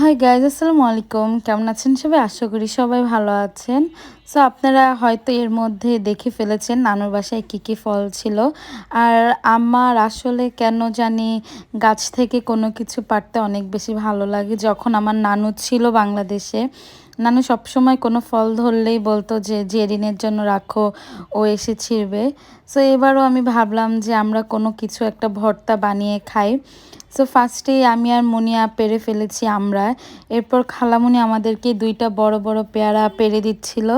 Hi guys আসসালামু আলাইকুম। কেমন আছেন সবাই? আশা করি সবাই ভালো আছেন। সো আপনারা হয়তো এর মধ্যে দেখে ফেলেছেন নানুর বাসায় কী কী ফল ছিল। আর আমার আসলে কেন জানি গাছ থেকে কোনো কিছু পারতে অনেক বেশি ভালো লাগে। যখন আমার নানু ছিল বাংলাদেশে নানু সবসময় কোনো ফল ধরলেই বলতো যে যে জেরিনের জন্য রাখো, ও এসে ছিঁড়বে। সো এবারও আমি ভাবলাম যে, আমরা কোনো কিছু একটা ভর্তা বানিয়ে খাই। সো ফার্স্টেই আমি আর মুনিয়া পেরে ফেলেছি আমরা। এরপর খালামুনি আমাদেরকে দুইটা বড় বড় পেয়ারা পেরে দিচ্ছিল।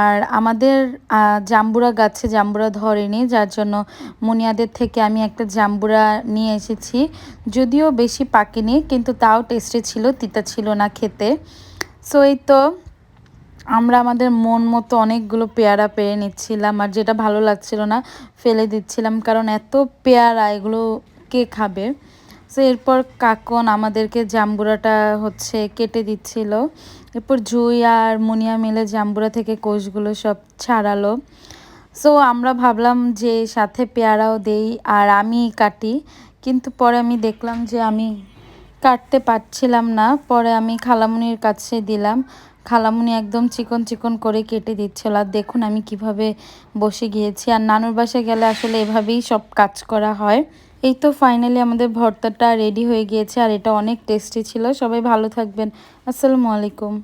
আর আমাদের জাম্বুরা গাছে জাম্বুরা ধরেনি, যার জন্য মুনিয়াদের থেকে আমি একটা জাম্বুরা নিয়ে এসেছি। যদিও বেশি পাকেনি, কিন্তু তাও টেস্টে ছিল, তিতা ছিল না খেতে। সো এই তো আমরা আমাদের মন মতো অনেকগুলো পেয়ারা পেয়ে নিচ্ছিলাম আর যেটা ভালো লাগছিল না, ফেলে দিচ্ছিলাম কারণ এত পেয়ারা এগুলো কে খাবে? সো এরপর কাকন আমাদেরকে জাম্বুরাটা হচ্ছে কেটে দিচ্ছিল। এরপর জুই আর মুনিয়া মিলে জাম্বুরা থেকে কোষগুলো সব ছাড়ালো। সো আমরা ভাবলাম যে সাথে পেয়ারাও দেই আর আমি কাটি। কিন্তু পরে আমি দেখলাম যে আমি কাটতে পারছিলাম না। পরে আমি খালামুনির কাছে দিলাম। খালামুনি একদম চিকন চিকন করে কেটে দিচ্ছিল। আর দেখুন আমি কীভাবে বসে গিয়েছি। আর নানুর বাসায় গেলে আসলে এভাবেই সব কাজ করা হয়। এই তো ফাইনালি আমাদের ভর্তাটা রেডি হয়ে গিয়েছে। আর এটা অনেক টেস্টি ছিল। সবাই ভালো থাকবেন। আসসালামু আলাইকুম।